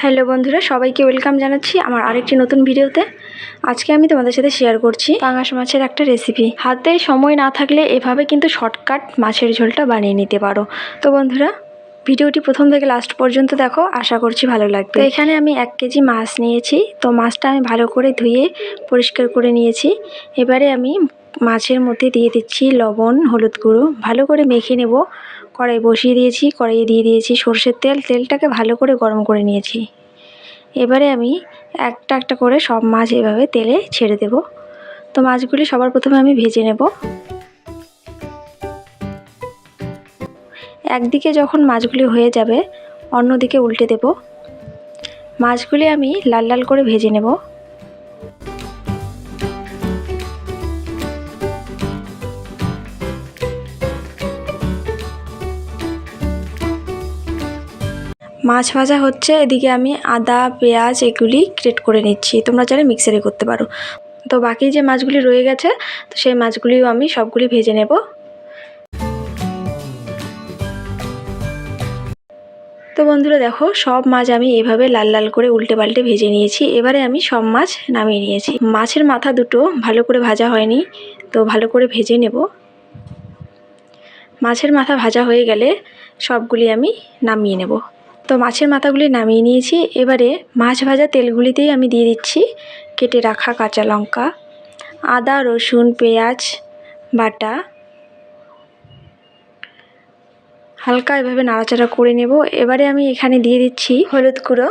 Hello বন্ধুরা, সবাইকে welcome জানাচ্ছি আমার আরেকটি নতুন ভিডিওতে। আজকে আমি তোমাদের সাথে শেয়ার করছি পাঙাশ মাছের একটা রেসিপি হাতে সময় না থাকলে এভাবে কিন্তু শর্টকাট মাছের ঝোলটা বানিয়ে নিতে পারো। তো বন্ধুরা, ভিডিওটি প্রথম থেকে লাস্ট পর্যন্ত দেখো, আশা করছি ভালো লাগবে। তো এখানে আমি এক কেজি মাছ নিয়েছি, তো মাছটা আমি ভালো করে ধুয়ে পরিষ্কার করে নিয়েছি। এবারে আমি মাছের মধ্যে দিয়ে দিচ্ছি লবণ, হলুদ গুঁড়ো, ভালো করে মেখে নেব। কড়াই বসিয়ে দিয়েছি, কড়াইয়ে দিয়ে দিয়েছি সর্ষের তেল, তেলটাকে ভালো করে গরম করে নিয়েছি। এবারে আমি একটা একটা করে সব মাছ এভাবে তেলে ছেড়ে দেব। তো মাছগুলি সবার প্রথমে আমি ভেজে নেব। একদিকে যখন মাছগুলি হয়ে যাবে, অন্যদিকে উল্টে দেব। মাছগুলি আমি লাল লাল করে ভেজে নেব। মাছ ভাজা হচ্ছে, এদিকে আমি আদা, পেঁয়াজ এগুলি গ্রেট করে নিচ্ছি। তোমরা চাইলে মিক্সারে করতে পারো। তো বাকি যে মাছগুলি রয়ে গেছে, তো সেই মাছগুলিও আমি সবগুলি ভেজে নেব। তো বন্ধুরা দেখো, সব মাছ আমি এভাবে লাল লাল করে উল্টে পাল্টে ভেজে নিয়েছি। এবারে আমি সব মাছ নামিয়ে নিয়েছি। মাছের মাথা দুটো ভালো করে ভাজা হয়নি, তো ভালো করে ভেজে নেব। মাছের মাথা ভাজা হয়ে গেলে সবগুলি আমি নামিয়ে নেব। তো মাছের মাথাগুলি নামিয়ে নিয়েছি। এবারে মাছ ভাজা তেলগুলিতেই আমি দিয়ে দিচ্ছি। কেটে রাখা কাঁচা লঙ্কা, আদা, রসুন, পেঁয়াজ, বাটা। হালকা এভাবে নাড়াচাড়া করে নেব। এবারে আমি এখানে দিয়ে দিচ্ছি হলুদ গুঁড়ো।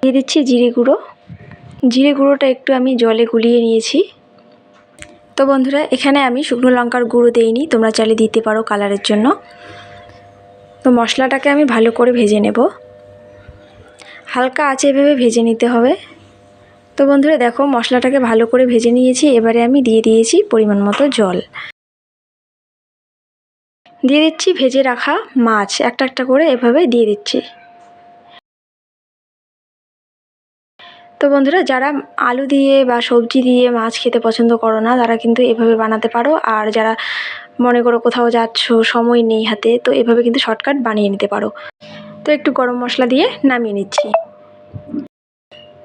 দিয়ে দিচ্ছি জিরে গুঁড়ো। জিরে গুঁড়োটা একটু আমি জলে গুলিয়ে নিয়েছি। তো বন্ধুরা, এখানে আমি শুকনো লঙ্কার গুঁড়ো দেইনি। তোমরা চাইলে দিতে পারো কালারের জন্য। তো মশলাটাকে আমি ভালো করে ভেজে নেব। হালকা আঁচে ভেবে ভেজে নিতে হবে। তো বন্ধুরা দেখো মশলাটাকে ভালো করে ভেজে নিয়েছি, এবারে আমি দিয়ে দিয়েছি পরিমাণ মতো জল। দিয়ে দিচ্ছি ভেজে রাখা মাছ, একটা একটা করে এভাবে দিয়ে দিচ্ছি। তো বন্ধুরা, যারা আলু দিয়ে বা সবজি দিয়ে মাছ খেতে পছন্দ করো না, তারা কিন্তু এভাবে বানাতে পারো। আর যারা মনে করো কোথাও যাচ্ছ, সময় নেই হাতে, তো এভাবে কিন্তু শর্টকাট বানিয়ে নিতে পারো। তো একটু গরম মশলা দিয়ে নামিয়ে নিচ্ছি।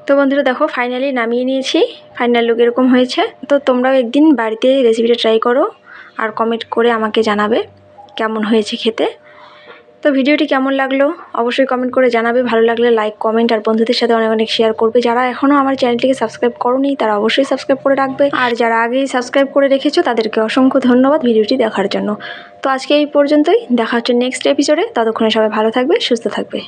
তো বন্ধুরা, দেখো ফাইনালি নামিয়ে নিয়েছি। ফাইনাল লুক এরকম হয়েছে। তো তোমরাও একদিন বাড়িতে রেসিপিটা ট্রাই করো, আর কমেন্ট করে আমাকে জানাবে কেমন হয়েছে খেতে। তো ভিডিওটি কেমন লাগল? অবশ্যই কমেন্ট করে জানাবে। ভালো লাগলে লাইক কমেন্ট আর বন্ধুদের সাথে অনেক অনেক শেয়ার করবে। যারা এখনও আমার চ্যানেলটিকে সাবস্ক্রাইব করোনি, তারা অবশ্যই সাবস্ক্রাইব করে রাখবে। আর যারা আগেই সাবস্ক্রাইব করে রেখেছো, তাদেরকে অসংখ্য ধন্যবাদ ভিডিওটি দেখার জন্য। তো আজকে এই পর্যন্তই। দেখা হচ্ছে নেক্সট এপিসোডে ততক্ষণে সবাই ভালো থাকবে, সুস্থ থাকবে।